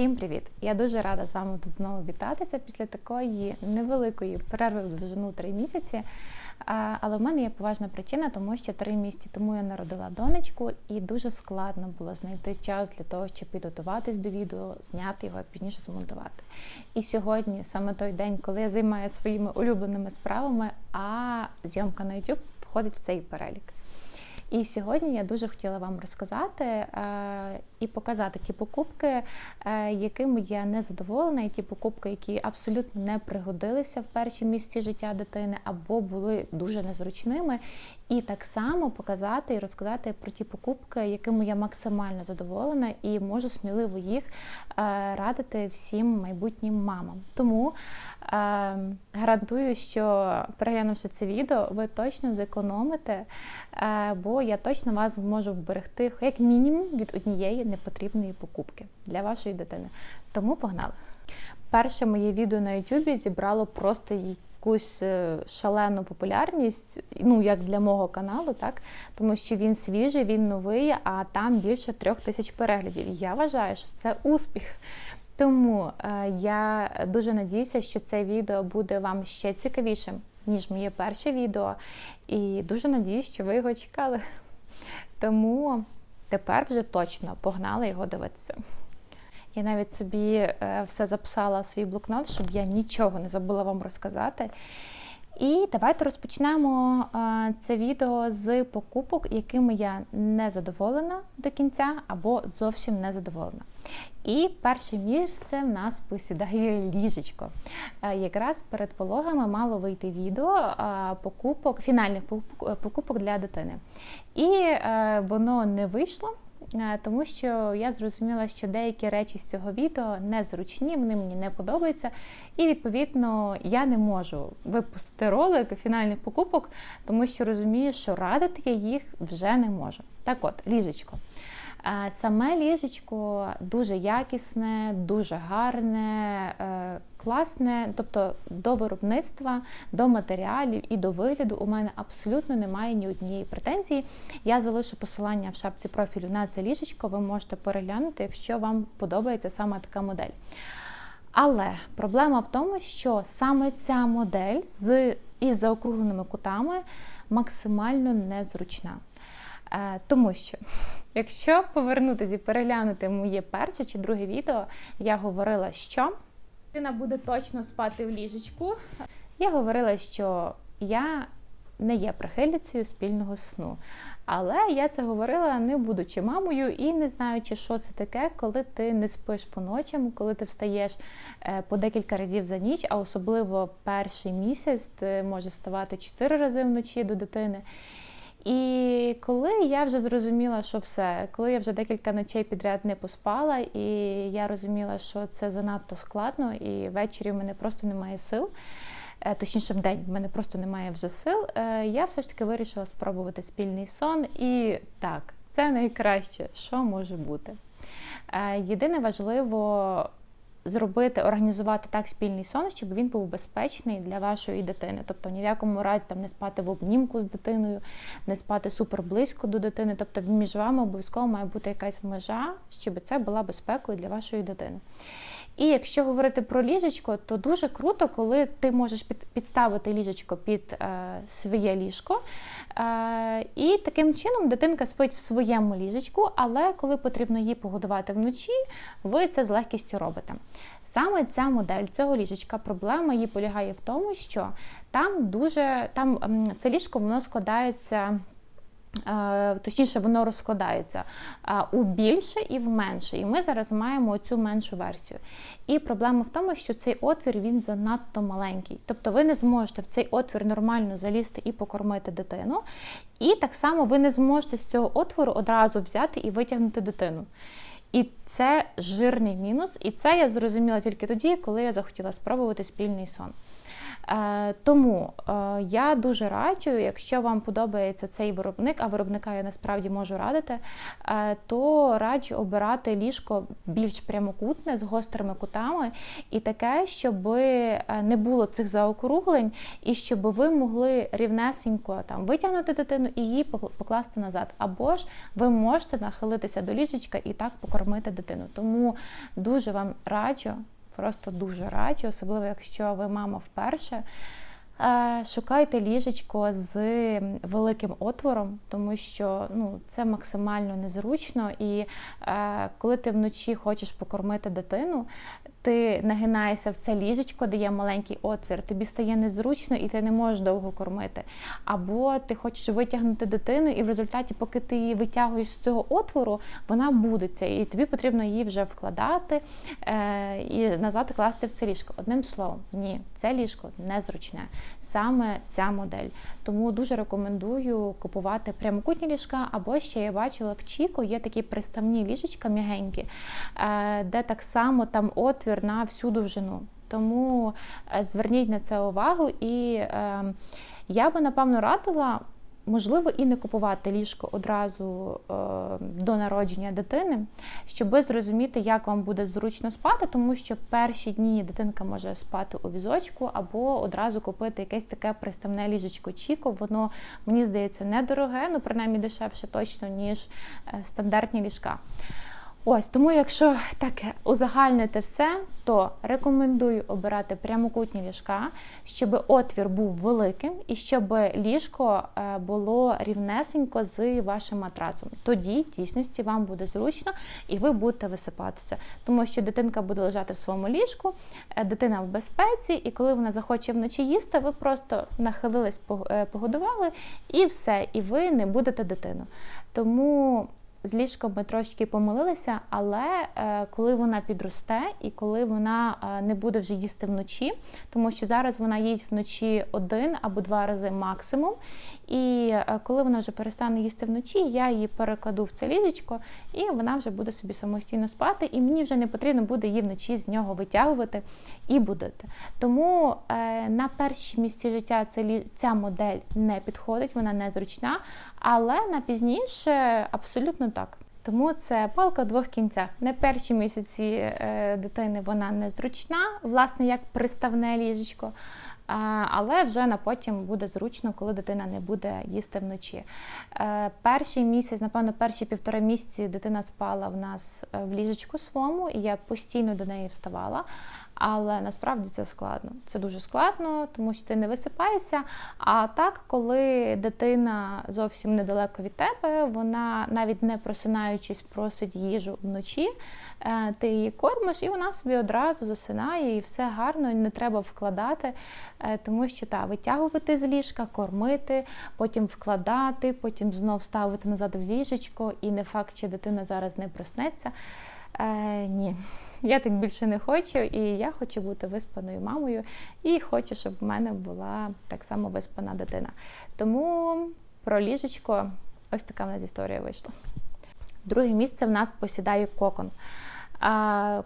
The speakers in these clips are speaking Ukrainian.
Всім привіт! Я дуже рада з вами тут знову вітатися після такої невеликої перерви в довжину три місяці. Але в мене є поважна причина, тому що три місяці тому я народила донечку, і дуже складно було знайти час для того, щоб підготуватись до відео, зняти його, а пізніше змонтувати. І сьогодні саме той день, коли я займаюся своїми улюбленими справами, а зйомка на YouTube входить в цей перелік. І сьогодні я дуже хотіла вам розказати е, і показати ті покупки, е, якими я не задоволена, і ті покупки, які абсолютно не пригодилися в перші місці життя дитини, або були дуже незручними. І так само показати і розказати про ті покупки, якими я максимально задоволена, і можу сміливо їх е, радити всім майбутнім мамам. Тому е, гарантую, що переглянувши це відео, ви точно зекономите, е, бо я точно вас зможу вберегти як мінімум від однієї непотрібної покупки для вашої дитини. Тому погнали! Перше моє відео на YouTube зібрало просто якусь е, шалену популярність, ну як для мого каналу, так тому що він свіжий, він новий, а там більше трьох тисяч переглядів. Я вважаю, що це успіх. Тому е, я дуже надіюся, що це відео буде вам ще цікавішим, ніж моє перше відео. І дуже надіюсь, що ви його чекали. Тому тепер вже точно погнали його дивитися. Я навіть собі е, все записала в свій блокнот, щоб я нічого не забула вам розказати. І давайте розпочнемо е, це відео з покупок, якими я не задоволена до кінця або зовсім не задоволена. І перше місце в нас посідає ліжечко. Е, якраз перед пологами мало вийти відео покупок, фінальних покупок для дитини. І воно не вийшло. Тому що я зрозуміла, що деякі речі з цього відео незручні, вони мені не подобаються. І, відповідно, я не можу випустити ролик фінальних покупок, тому що розумію, що радити я їх вже не можу. Так от, ліжечко. Саме ліжечко дуже якісне, дуже гарне, е, класне, тобто до виробництва, до матеріалів і до вигляду у мене абсолютно немає ні однієї претензії. Я залишу посилання в шапці профілю на це ліжечко, ви можете переглянути, якщо вам подобається саме така модель. Але проблема в тому, що саме ця модель з із заокругленими кутами максимально незручна. Е, тому що, якщо повернутися і переглянути моє перше чи друге відео, я говорила, що дитина буде точно спати в ліжечку. Я говорила, що я не є прихильницею спільного сну. Але я це говорила, не будучи мамою і не знаючи, що це таке, коли ти не спиш по ночам, коли ти встаєш е, по декілька разів за ніч, а особливо перший місяць ти може ставати чотири рази вночі до дитини. І коли я вже зрозуміла, що все, коли я вже декілька ночей підряд не поспала, і я розуміла, що це занадто складно, і ввечері в мене просто немає сил, е, точніше, в день в мене просто немає вже сил, е, я все ж таки вирішила спробувати спільний сон. І так, це найкраще, що може бути. Е, єдине важливо зробити, організувати так спільний сон, щоб він був безпечний для вашої дитини. Тобто ні в якому разі там не спати в обнімку з дитиною, не спати супер близько до дитини. Тобто між вами обов'язково має бути якась межа, щоб це була безпекою для вашої дитини. І якщо говорити про ліжечко, то дуже круто, коли ти можеш підставити ліжечко під е, своє ліжко. Е, і таким чином дитинка спить в своєму ліжечку, але коли потрібно її погодувати вночі, ви це з легкістю робите. Саме ця модель цього ліжечка, проблема її полягає в тому, що там дуже там це ліжко воно складається. Е, точніше, воно розкладається е, у більше і в менше. І ми зараз маємо цю меншу версію. І проблема в тому, що цей отвір він занадто маленький. Тобто ви не зможете в цей отвір нормально залізти і покормити дитину. І так само ви не зможете з цього отвору одразу взяти і витягнути дитину. І це жирний мінус. І це я зрозуміла тільки тоді, коли я захотіла спробувати спільний сон. Е, Тому е, я дуже раджу, якщо вам подобається цей виробник, а виробника я насправді можу радити, е, то раджу обирати ліжко більш прямокутне з гострими кутами і таке, щоб не було цих заокруглень, і щоб ви могли рівнесенько там витягнути дитину і її покласти назад. Або ж ви можете нахилитися до ліжечка і так покормити дитину. Тому дуже вам раджу, просто дуже раджу, особливо якщо ви мама вперше. Шукайте ліжечко з великим отвором, тому що ну, це максимально незручно. І е, коли ти вночі хочеш покормити дитину, ти нагинаєшся в це ліжечко, де є маленький отвір, тобі стає незручно і ти не можеш довго кормити. Або ти хочеш витягнути дитину, і в результаті, поки ти її витягуєш з цього отвору, вона будеться, і тобі потрібно її вже вкладати е, і назад класти в це ліжко. Одним словом, ні, це ліжко незручне саме ця модель. Тому дуже рекомендую купувати прямокутні ліжка, або ще я бачила в Чіко є такі приставні ліжечка м'ягенькі, е, де так само там отвір на всю довжину. Тому е, зверніть на це увагу, і е, я би напевно радила можливо і не купувати ліжко одразу е, до народження дитини, щоб зрозуміти, як вам буде зручно спати, тому що перші дні дитинка може спати у візочку, або одразу купити якесь таке приставне ліжечко Чіко. Воно, мені здається, недороге, ну принаймні дешевше точно, ніж е, стандартні ліжка. Ось тому, якщо так узагальнити все, то рекомендую обирати прямокутні ліжка, щоб отвір був великим і щоб ліжко е, було рівнесенько з вашим матрацом. Тоді дійсності вам буде зручно і ви будете висипатися, тому що дитинка буде лежати в своєму ліжку, е, дитина в безпеці, і коли вона захоче вночі їсти, ви просто нахилились, е, погодували і все, і ви не будете дитину. Тому з ліжком ми трошки помилилися, але е, коли вона підросте і коли вона е, не буде вже їсти вночі, тому що зараз вона їсть вночі один або два рази максимум. І е, коли вона вже перестане їсти вночі, я її перекладу в це ліжечко, і вона вже буде собі самостійно спати, і мені вже не потрібно буде її вночі з нього витягувати і будити. Тому е, на перші місці життя ця, ця модель не підходить, вона не зручна, але на пізніше абсолютно так. Тому це палка в двох кінцях. Не перші місяці е, дитини вона незручна, власне, як приставне ліжечко але вже на потім буде зручно, коли дитина не буде їсти вночі. Е, перший місяць, напевно, перші півтора місяці дитина спала в нас е, в ліжечку своєму, і я постійно до неї вставала. Але насправді це складно. Це дуже складно, тому що ти не висипаєшся. А так, коли дитина зовсім недалеко від тебе, вона навіть не просинаючись, просить їжу вночі, е, ти її кормиш, і вона собі одразу засинає, і все гарно, не треба вкладати, е, тому що та, витягувати з ліжка, кормити, потім вкладати, потім знов ставити назад в ліжечко, і не факт, що дитина зараз не проснеться. Е, Ні. Я так більше не хочу, і я хочу бути виспаною мамою, і хочу, щоб в мене була так само виспана дитина. Тому про ліжечко ось така в нас історія вийшла. Друге місце в нас посідає кокон.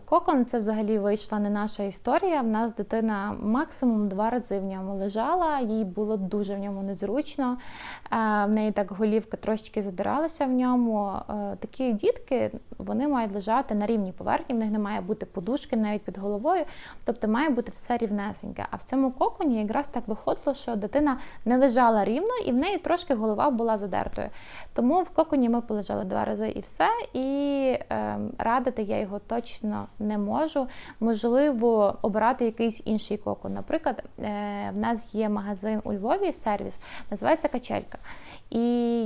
Кокон це взагалі вийшла не наша історія. В нас дитина максимум два рази в ньому лежала, їй було дуже в ньому незручно. В неї так голівка трошечки задиралася в ньому. Такі дітки вони мають лежати на рівній поверхні, в них не має бути подушки навіть під головою, тобто має бути все рівнесеньке. А в цьому коконі якраз так виходило, що дитина не лежала рівно і в неї трошки голова була задертою. Тому в коконі ми полежали два рази і все. І е, радити я його точно не можу. Можливо, обирати якийсь інший кокон. Наприклад, е, в нас є магазин у Львові, сервіс, називається Качелька. І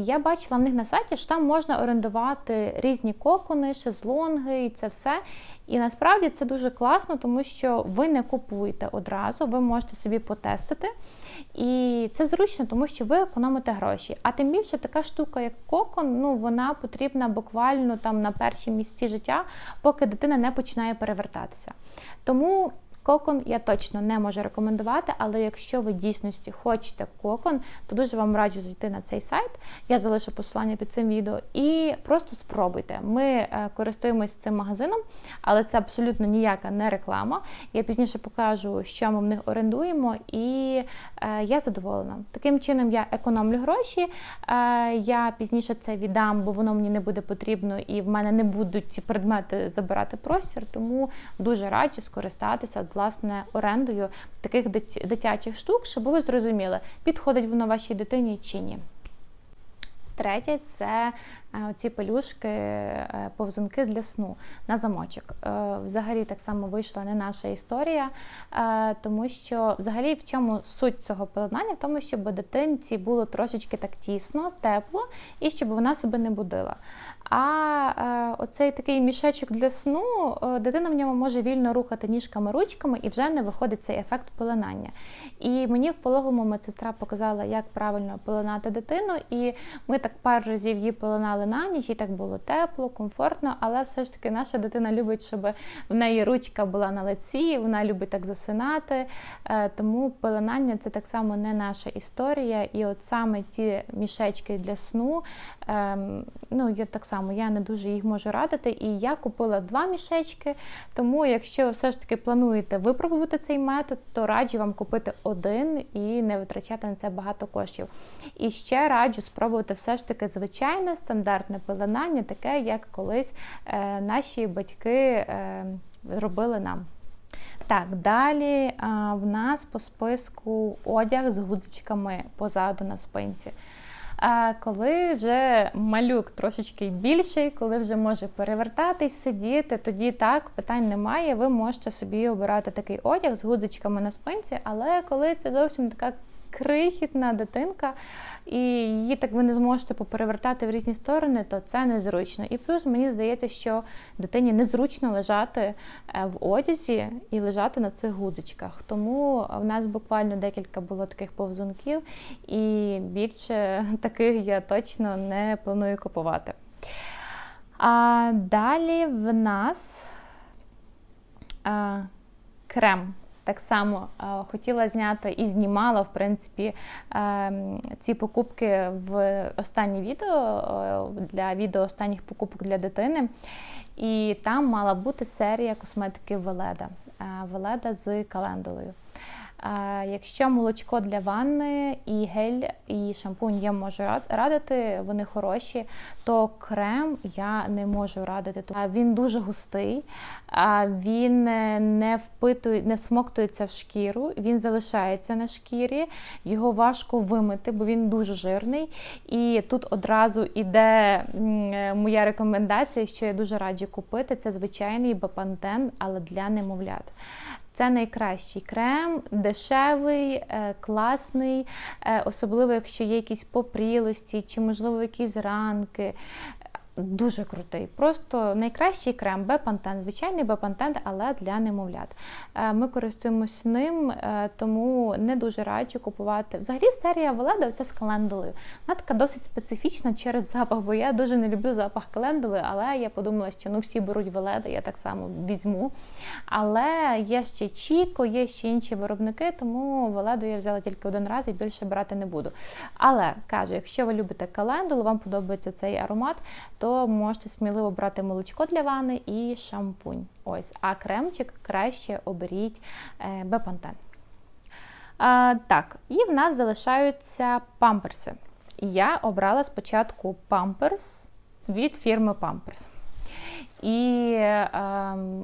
я бачила в них на сайті, що там можна орендувати різні кокони, шезлонги і це все. І насправді це дуже класно, тому що ви не купуєте одразу, ви можете собі потестити. І це зручно, тому що ви економите гроші. А тим більше така штука, як кокон, ну вона потрібна буквально там на першій місці життя, поки дитина не починає перевертатися. Тому кокон я точно не можу рекомендувати, але якщо ви дійсності хочете кокон, то дуже вам раджу зайти на цей сайт. Я залишу посилання під цим відео і просто спробуйте. Ми е, користуємось цим магазином, але це абсолютно ніяка не реклама. Я пізніше покажу, що ми в них орендуємо, і е, я задоволена. Таким чином я економлю гроші. Е, я пізніше це віддам, бо воно мені не буде потрібно, і в мене не будуть ці предмети забирати простір. Тому дуже раджу скористатися власне орендою таких дитячих штук, щоб ви зрозуміли, підходить воно вашій дитині чи ні. Третє це е, ці пелюшки, е, повзунки для сну на замочок. Е, Взагалі так само вийшла не наша історія, е, тому що взагалі в чому суть цього пеленання? В тому, щоб дитинці було трошечки так тісно, тепло і щоб вона себе не будила. А е, оцей такий мішечок для сну, е, дитина в ньому може вільно рухати ніжками, ручками і вже не виходить цей ефект пеленання. І мені в пологому медсестра показала, як правильно пеленати дитину, і ми так пару разів її пеленали на ніч, і так було тепло, комфортно, але все ж таки наша дитина любить, щоб в неї ручка була на лиці, вона любить так засинати. Е, Тому пеленання це так само не наша історія. І от саме ті мішечки для сну, ем, ну я так само я не дуже їх можу радити. І я купила два мішечки. Тому, якщо ви все ж таки плануєте випробувати цей метод, то раджу вам купити один і не витрачати на це багато коштів. І ще раджу спробувати все ж таки звичайне стандартне пеленання, таке як колись е, наші батьки е, робили нам. Так, далі а, в нас по списку одяг з гудзичками позаду на спинці. А коли вже малюк трошечки більший, коли вже може перевертатись, сидіти, тоді так, питань немає. Ви можете собі обирати такий одяг з гудзичками на спинці, але коли це зовсім така крихітна дитинка, і її так ви не зможете поперевертати в різні сторони, то це незручно. І плюс мені здається, що дитині незручно лежати е, в одязі і лежати на цих гудзичках. Тому в нас буквально декілька було таких повзунків, і більше таких я точно не планую купувати. А далі в нас а, крем. Так само е, хотіла зняти і знімала, в принципі, е, ці покупки в останнє відео е, для відео останніх покупок для дитини. І там мала бути серія косметики Веледа. Веледа з календулою. Якщо молочко для ванни і гель, і шампунь я можу радити, вони хороші, то крем я не можу радити. Він дуже густий, він не впитує, не всмоктується в шкіру, він залишається на шкірі, його важко вимити, бо він дуже жирний. І тут одразу іде моя рекомендація, що я дуже раджу купити. Це звичайний бапантен, але для немовлят. Це найкращий крем, дешевий, е, класний, е, особливо якщо є якісь попрілості чи, можливо, якісь ранки. Дуже крутий. Просто найкращий крем Бепантен, звичайний Бепантен, але для немовлят. Е, Ми користуємось ним, е, тому не дуже раджу купувати. Взагалі серія Веледа це з календулою. Вона така досить специфічна через запах, бо я дуже не люблю запах календули, але я подумала, що ну всі беруть Веледа, я так само візьму. Але є ще Чіко, є ще інші виробники, тому Веледу я взяла тільки один раз і більше брати не буду. Але кажу, якщо ви любите календулу, вам подобається цей аромат, то можете сміливо брати молочко для ванни і шампунь. Ось, а кремчик краще оберіть е, Бепантен. А, так, і в нас залишаються памперси. Я обрала спочатку памперс від фірми Pampers. І е,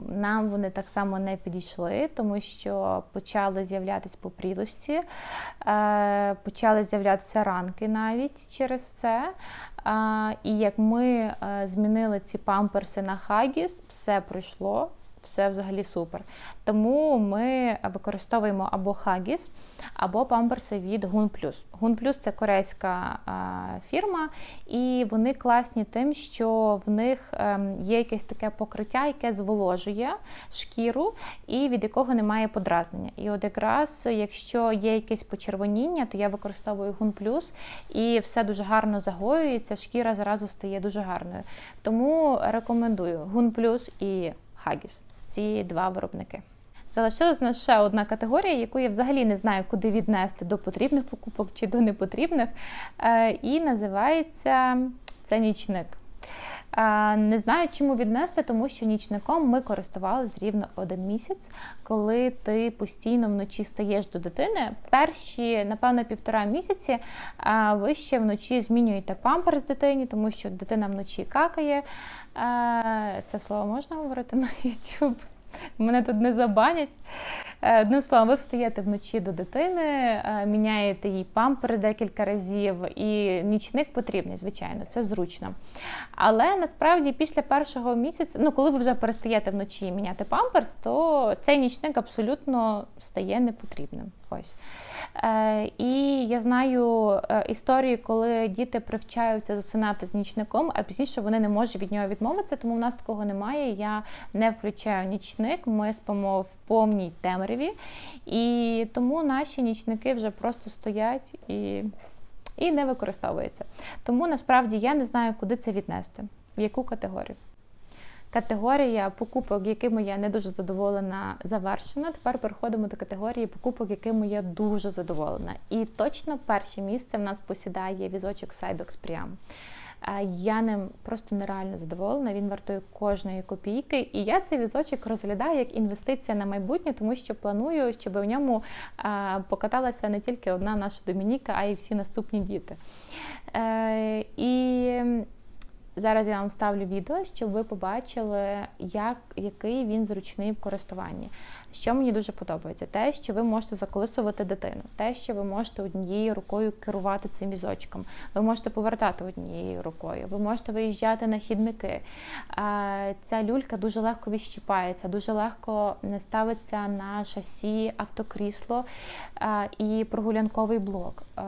нам вони так само не підійшли, тому що почали з'являтися попрілості, е, почали з'являтися ранки навіть через це. Е, і як ми е, змінили ці памперси на Хагіс, все пройшло. Все взагалі супер. Тому ми використовуємо або Хагіс, або памперси від Gun Plus. Gun Plus – це корейська фірма, і вони класні тим, що в них ем, є якесь таке покриття, яке зволожує шкіру і від якого немає подразнення. І от якраз, якщо є якесь почервоніння, то я використовую Gun Plus, і все дуже гарно загоюється, шкіра зразу стає дуже гарною. Тому рекомендую Gun Plus і Huggies. Ці два виробники. Залишилась нас ще одна категорія, яку я взагалі не знаю, куди віднести до потрібних покупок чи до непотрібних. Е, І називається це нічник. Не знаю, чому віднести, тому що нічником ми користувалися рівно один місяць, коли ти постійно вночі стаєш до дитини. Перші, напевно, півтора місяці ви ще вночі змінюєте памперс дитині, тому що дитина вночі какає. Це слово можна говорити на YouTube? Мене тут не забанять. Е, Одним словом, ви встаєте вночі до дитини, е, міняєте їй пампери декілька разів, і нічник потрібний, звичайно, це зручно. Але насправді після першого місяця, ну коли ви вже перестаєте вночі міняти памперс, то цей нічник абсолютно стає непотрібним. Ось. Е, і я знаю е, історії, коли діти привчаються засинати з нічником, а пізніше вони не можуть від нього відмовитися, тому в нас такого немає. Я не включаю нічник, ми спимо в повній темряві, і тому наші нічники вже просто стоять і, і не використовуються. Тому насправді я не знаю, куди це віднести, в яку категорію. Категорія покупок, якими я не дуже задоволена, завершена. Тепер переходимо до категорії покупок, якими я дуже задоволена. І точно перше місце в нас посідає візочок Cybex Priam. Е, Я ним просто нереально задоволена. Він вартує кожної копійки. І я цей візочок розглядаю як інвестиція на майбутнє, тому що планую, щоб в ньому е, покаталася не тільки одна наша Домініка, а й всі наступні діти. Е, І Зараз я вам ставлю відео, щоб ви побачили, як, який він зручний в користуванні. Що мені дуже подобається, те, що ви можете заколисувати дитину, те, що ви можете однією рукою керувати цим візочком, ви можете повертати однією рукою, ви можете виїжджати на хідники. Е, Ця люлька дуже легко відщіпається, дуже легко ставиться на шасі автокрісло е, і прогулянковий блок. Е,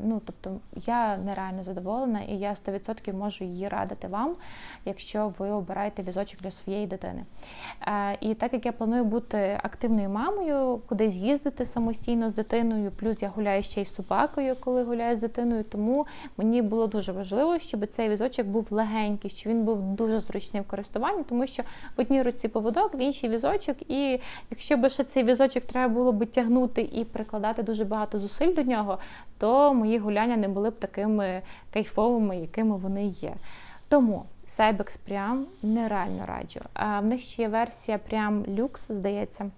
Ну, тобто я нереально задоволена і я 100% можу її радити вам, якщо ви обираєте візочок для своєї дитини. Е, І так як я планую бути активною мамою, кудись їздити самостійно з дитиною, плюс я гуляю ще й з собакою, коли гуляю з дитиною, тому мені було дуже важливо, щоб цей візочок був легенький, щоб він був дуже зручний в користуванні, тому що в одній руці поводок, в іншій візочок, і якщо б ще цей візочок треба було би тягнути і прикладати дуже багато зусиль до нього, то мої гуляння не були б такими кайфовими, якими вони є. Тому Cybex Priam нереально раджу. В них ще є версія Priam Lux, здається.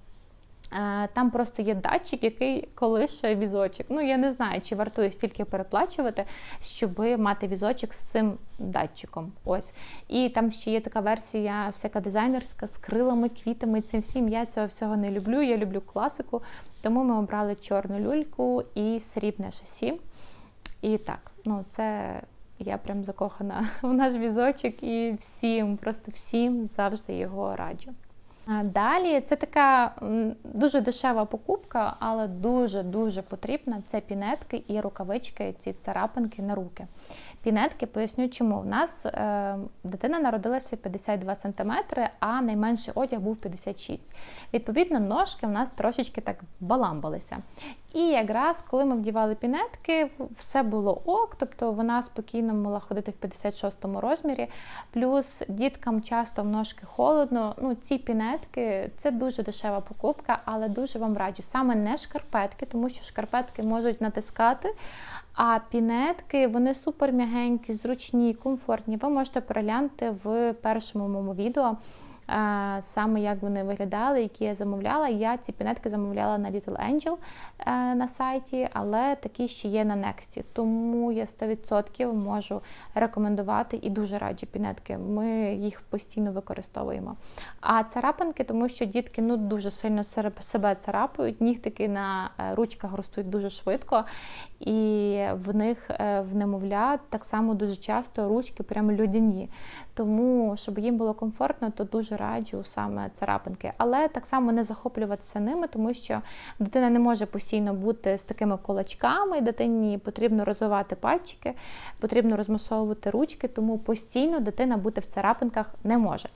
Там просто є датчик, який колише візочок. Ну я не знаю, чи вартує стільки переплачувати, щоб мати візочок з цим датчиком. Ось. І там ще є така версія, всяка дизайнерська з крилами, квітами. Цим всім я цього всього не люблю. Я люблю класику. Тому ми обрали чорну люльку і срібне шасі. І так, ну це я прям закохана в наш візочок і всім, просто всім завжди його раджу. Далі це така дуже дешева покупка, але дуже-дуже потрібна. Це пінетки і рукавички, ці царапинки на руки. Пінетки поясню, чому. У нас е, дитина народилася 52 см, а найменший одяг був 56 Відповідно, ножки в нас трошечки так баламбалися. І якраз коли ми вдівали пінетки, все було ок, тобто вона спокійно могла ходити в 56-му розмірі. Плюс діткам часто в ножки холодно. Ну, ці пінетки це дуже дешева покупка, але дуже вам раджу. Саме не шкарпетки, тому що шкарпетки можуть натискати. А пінетки вони супер м'ягенькі, зручні, комфортні. Ви можете переглянути в першому моєму відео. Саме як вони виглядали, які я замовляла. Я ці пінетки замовляла на Little Angel е, на сайті, але такі ще є на Next. Тому я 100% можу рекомендувати і дуже раджу пінетки. Ми їх постійно використовуємо. А царапинки, тому що дітки ну дуже сильно себе царапають, нігтики на е, ручках ростуть дуже швидко, і в них е, в немовлят так само дуже часто ручки прямо людяні. Тому, щоб їм було комфортно, то дуже раджу саме царапинки. Але так само не захоплюватися ними, тому що дитина не може постійно бути з такими кулачками, дитині потрібно розвивати пальчики, потрібно розмасовувати ручки, тому постійно дитина бути в царапинках не може.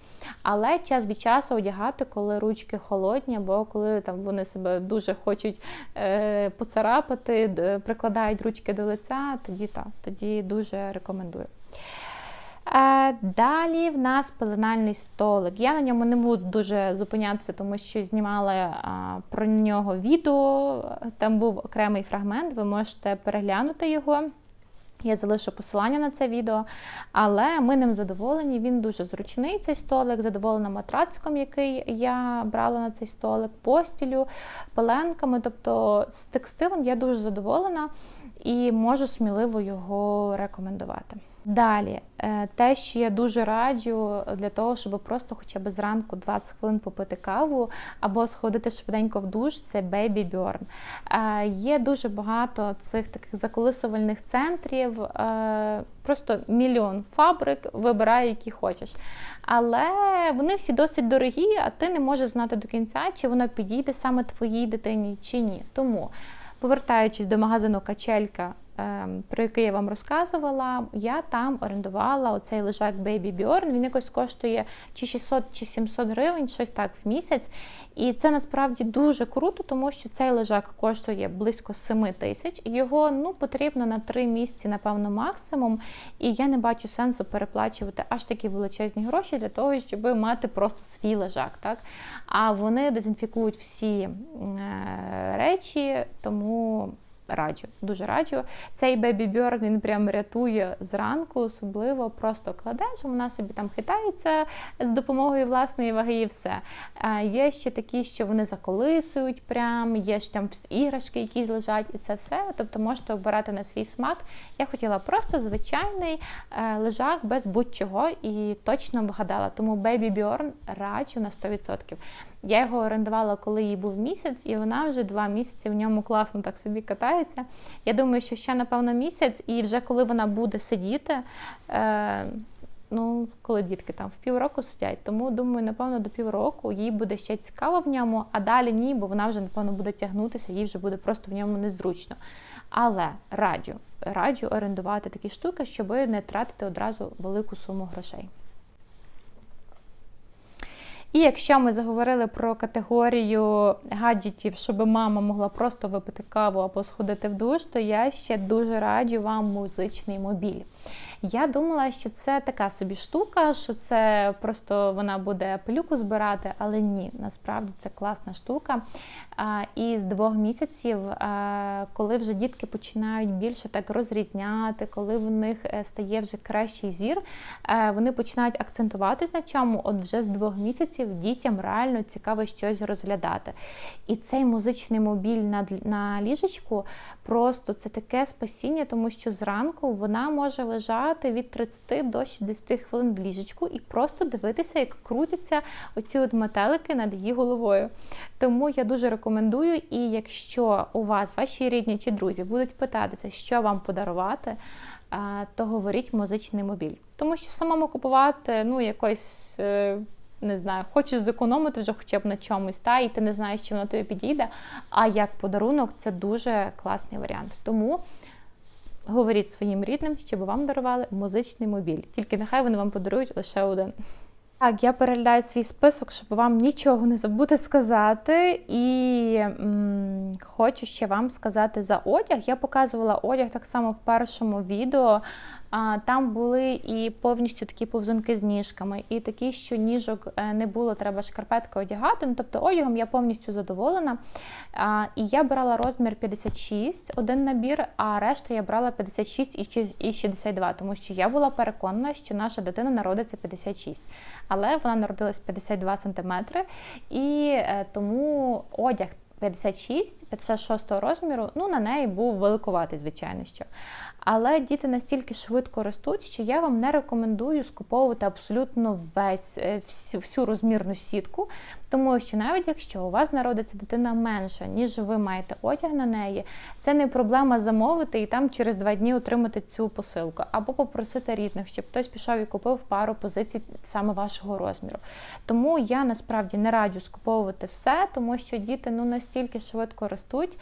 Але час від часу одягати, коли ручки холодні, або коли там вони себе дуже хочуть е, поцарапати, прикладають ручки до лиця, тоді так, тоді дуже рекомендую. Далі в нас пеленальний столик. Я на ньому не буду дуже зупинятися, тому що знімала про нього відео. Там був окремий фрагмент, ви можете переглянути його. Я залишу посилання на це відео, але ми ним задоволені. Він дуже зручний, цей столик, задоволена матрациком, який я брала на цей столик, постілю, пеленками. Тобто з текстилем я дуже задоволена і можу сміливо його рекомендувати. Далі, е, те, що я дуже раджу для того, щоб просто хоча б зранку 20 хвилин попити каву або сходити швиденько в душ, це Baby Burn. Е, Є дуже багато цих таких заколисувальних центрів, е, просто мільйон фабрик, вибирай, які хочеш. Але вони всі досить дорогі, а ти не можеш знати до кінця, чи воно підійде саме твоїй дитині чи ні. Тому, повертаючись до магазину Качелька. Ем, Про який я вам розказувала, я там орендувала оцей лежак Baby Bjorn. Він якось коштує чи 600 чи 700 гривень, щось так в місяць. І це насправді дуже круто, тому що цей лежак коштує близько 7 тисяч. Його ну потрібно на 3 місяці, напевно, максимум. І я не бачу сенсу переплачувати аж такі величезні гроші для того, щоб мати просто свій лежак. Так? А вони дезінфікують всі е, речі, тому. Раджу, дуже раджу. Цей Baby Bird, він прям рятує зранку, особливо просто кладеш, вона собі там хитається з допомогою власної ваги і все. А є ще такі, що вони заколисують, прям, є ж там іграшки, які лежать, і це все. Тобто можете обирати на свій смак. Я хотіла просто звичайний е, лежак без будь-чого і точно вгадала. Тому Baby Bjorn раджу на 100%. Я його орендувала, коли їй був місяць, і вона вже два місяці в ньому класно так собі катається. Я думаю, що ще, напевно, місяць, і вже коли вона буде сидіти, е, ну, коли дітки там в півроку сидять, тому думаю, напевно, до півроку їй буде ще цікаво в ньому, а далі ні, бо вона вже, напевно, буде тягнутися, їй вже буде просто в ньому незручно. Але раджу, раджу орендувати такі штуки, щоб не тратити одразу велику суму грошей. І якщо ми заговорили про категорію гаджетів, щоб мама могла просто випити каву або сходити в душ, то я ще дуже раджу вам музичний мобіль. Я думала, що це така собі штука, що це просто вона буде пилюку збирати, але ні, насправді це класна штука. І з двох місяців, коли вже дітки починають більше так розрізняти, коли в них е, стає вже кращий зір, е, вони починають акцентуватись на чому. От вже з двох місяців дітям реально цікаво щось розглядати. І цей музичний мобіль на, на ліжечку просто це таке спасіння, тому що зранку вона може лежати від 30 до 60 хвилин в ліжечку і просто дивитися, як крутяться оці от метелики над її головою. Тому я дуже рекомендую, і якщо у вас ваші рідні чи друзі будуть питатися, що вам подарувати, то говоріть музичний мобіль. Тому що самому купувати, ну, якось. е, Не знаю, хочеш зекономити вже хоча б на чомусь, та і ти не знаєш, чи воно тобі підійде. А як подарунок це дуже класний варіант. Тому говоріть своїм рідним, щоб вам дарували музичний мобіль. Тільки нехай вони вам подарують лише один. Так, я переглядаю свій список, щоб вам нічого не забути сказати. І м, хочу ще вам сказати за одяг. Я показувала одяг так само в першому відео. Там були і повністю такі повзунки з ніжками, і такі, що ніжок е, не було, треба шкарпетки одягати. Ну, Тобто одягом я повністю задоволена. І я брала розмір 56, один набір, а решта я брала 56 і 62, тому що я була переконана, що наша дитина народиться 56. Але вона народилась 52 см, і е, тому одяг. 56, 56 розміру, ну на неї був великуватий, звичайно що. Але діти настільки швидко ростуть, що я вам не рекомендую скуповувати абсолютно весь е, всю, розмірну сітку, тому що навіть якщо у вас народиться дитина менша, ніж ви маєте одяг на неї, це не проблема замовити і там через два дні отримати цю посилку, або попросити рідних, щоб хтось пішов і купив пару позицій саме вашого розміру. Тому я насправді не раджу скуповувати все, тому що діти ну настільки швидко ростуть.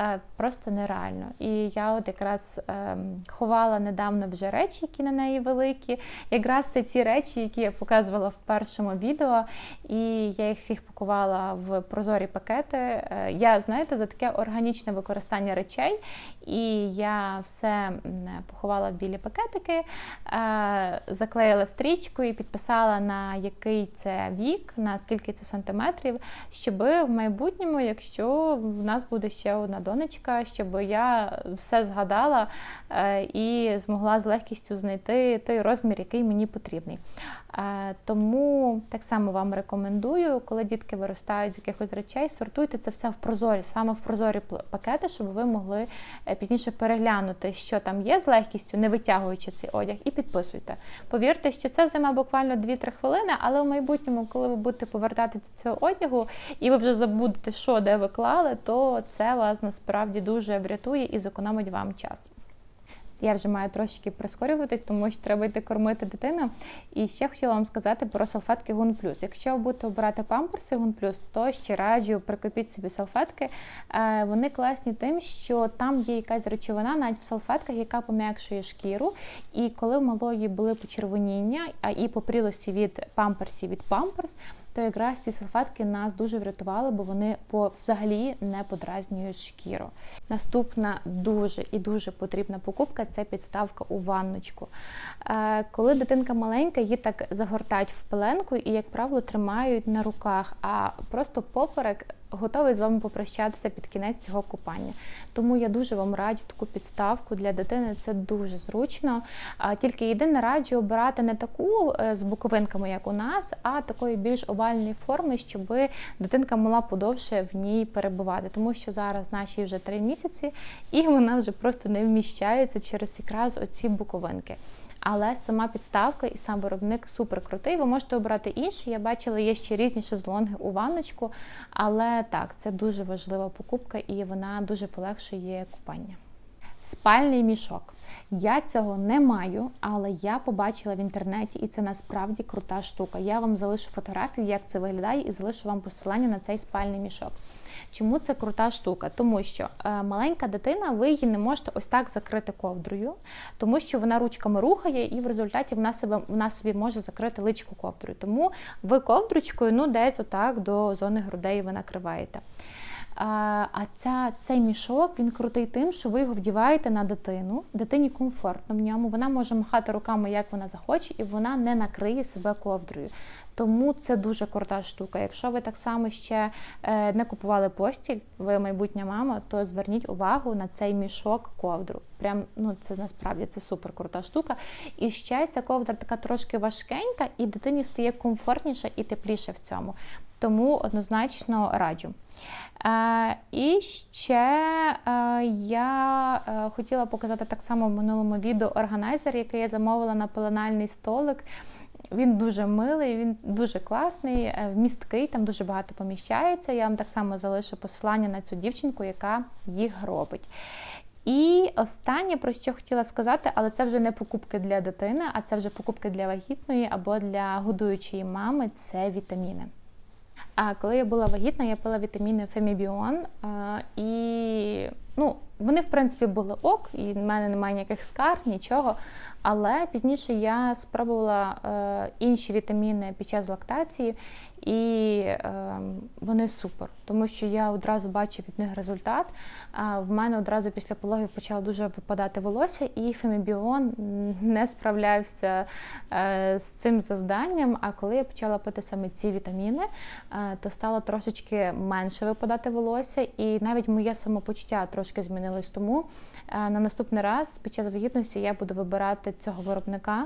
Е, просто нереально. І я от якраз е, ховала недавно вже речі, які на неї великі. Якраз це ті речі, які я показувала в першому відео, і я їх всіх пакувала в прозорі пакети. Е, Я, знаєте, за таке органічне використання речей, і я все поховала в білі пакетики, е, заклеїла стрічкою і підписала на який це вік, на скільки це сантиметрів, щоб в майбутньому, якщо в нас буде ще одна донечка, щоб я все згадала е, і змогла з легкістю знайти той розмір, який мені потрібний. Тому так само вам рекомендую, коли дітки виростають з якихось речей, сортуйте це все в прозорі, саме в прозорі пакети, щоб ви могли е, пізніше переглянути, що там є з легкістю, не витягуючи цей одяг, і підписуйте. Повірте, що це займе буквально 2-3 хвилини, але в майбутньому, коли ви будете повертатися до цього одягу, і ви вже забудете, що де ви клали, то це вас насправді дуже врятує і зекономить вам час. Я вже маю трошки прискорюватись, тому що треба йти кормити дитину. І ще хотіла вам сказати про салфетки Гун Плюс. Якщо ви будете обирати памперси Гун Плюс, то ще раджу прикупіть собі салфетки. Е, Вони класні тим, що там є якась речовина, навіть в салфетках, яка пом'якшує шкіру. І коли в малої були почервоніння, і попрілості від памперсів від памперс, то якраз ці салфетки нас дуже врятували, бо вони по взагалі не подразнюють шкіру. Наступна дуже і дуже потрібна покупка це підставка у ванночку. Е, Коли дитинка маленька, її так загортають в пеленку і, як правило, тримають на руках, а просто поперек готовий з вами попрощатися під кінець цього купання. Тому я дуже вам раджу таку підставку для дитини. Це дуже зручно. Тільки єдине раджу обирати не таку е, з боковинками, як у нас, а такої більш овальної форми, щоб дитинка могла подовше в ній перебувати. Тому що зараз нашій вже три місяці, і вона вже просто не вміщається через якраз оці боковинки. Але сама підставка і сам виробник супер крутий. Ви можете обрати інший. Я бачила, є ще різні шезлонги у ванночку, але так, це дуже важлива покупка і вона дуже полегшує купання. Спальний мішок. Я цього не маю, але я побачила в інтернеті, і це насправді крута штука. Я вам залишу фотографію, як це виглядає, і залишу вам посилання на цей спальний мішок. Чому це крута штука? Тому що е, маленька дитина, ви її не можете ось так закрити ковдрою, тому що вона ручками рухає, і в результаті вона себе вона собі може закрити личку ковдрою. Тому ви ковдручкою, ну десь отак до зони грудей ви накриваєте. А ця, цей мішок він крутий тим, що ви його вдіваєте на дитину, дитині комфортно в ньому, вона може махати руками, як вона захоче, і вона не накриє себе ковдрою. Тому це дуже крута штука. Якщо ви так само ще е, не купували постіль, ви майбутня мама, то зверніть увагу на цей мішок ковдру. Прям ну це насправді це супер крута штука. І ще ця ковдра така трошки важкенька, і дитині стає комфортніше і тепліше в цьому. Тому однозначно раджу. Е, і ще е, я е, хотіла показати так само в минулому відео органайзер, який я замовила на пеленальний столик. Він дуже милий, він дуже класний, місткий, там дуже багато поміщається. Я вам так само залишу посилання на цю дівчинку, яка їх робить. І останнє, про що хотіла сказати, але це вже не покупки для дитини, а це вже покупки для вагітної або для годуючої мами це вітаміни. А коли я була вагітна, я пила вітаміни Фемібіон. І ну, вони, в принципі, були ок, і в мене немає ніяких скар, нічого. Але пізніше я спробувала е, інші вітаміни під час лактації, і е, вони супер, тому що я одразу бачу від них результат. В мене одразу після пологів почало дуже випадати волосся, і Фемібіон не справлявся е, з цим завданням. А коли я почала пити саме ці вітаміни, е, то стало трошечки менше випадати волосся, і навіть моє самопочуття трошки змінилось. Тому на наступний раз під час вагітності я буду вибирати цього виробника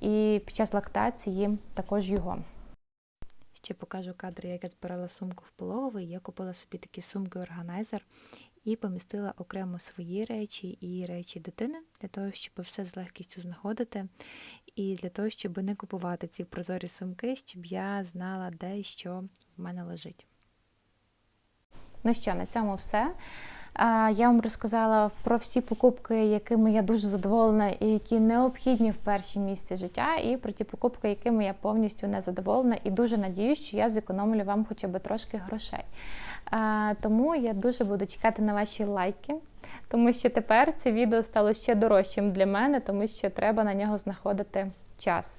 і під час лактації також його. Ще покажу кадри, як я збирала сумку в пологовий. Я купила собі такі сумки-органайзер і помістила окремо свої речі і речі дитини для того, щоб все з легкістю знаходити, і для того, щоб не купувати ці прозорі сумки, щоб я знала, де і що в мене лежить. Ну що, на цьому все. Я вам розказала про всі покупки, якими я дуже задоволена, і які необхідні в перші місці життя, і про ті покупки, якими я повністю не задоволена, і дуже надіюсь, що я зекономлю вам хоча б трошки грошей. Тому я дуже буду чекати на ваші лайки. Тому що тепер це відео стало ще дорожчим для мене, тому що треба на нього знаходити час.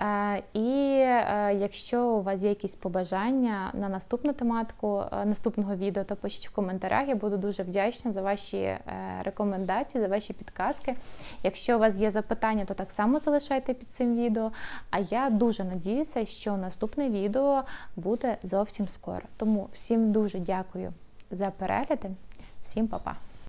Е, І е, якщо у вас є якісь побажання на наступну тематику е, наступного відео, то пишіть в коментарях. Я буду дуже вдячна за ваші рекомендації, за ваші підказки. Якщо у вас є запитання, то так само залишайте під цим відео. А я дуже надіюся, що наступне відео буде зовсім скоро. Тому всім дуже дякую за перегляди, всім па-па!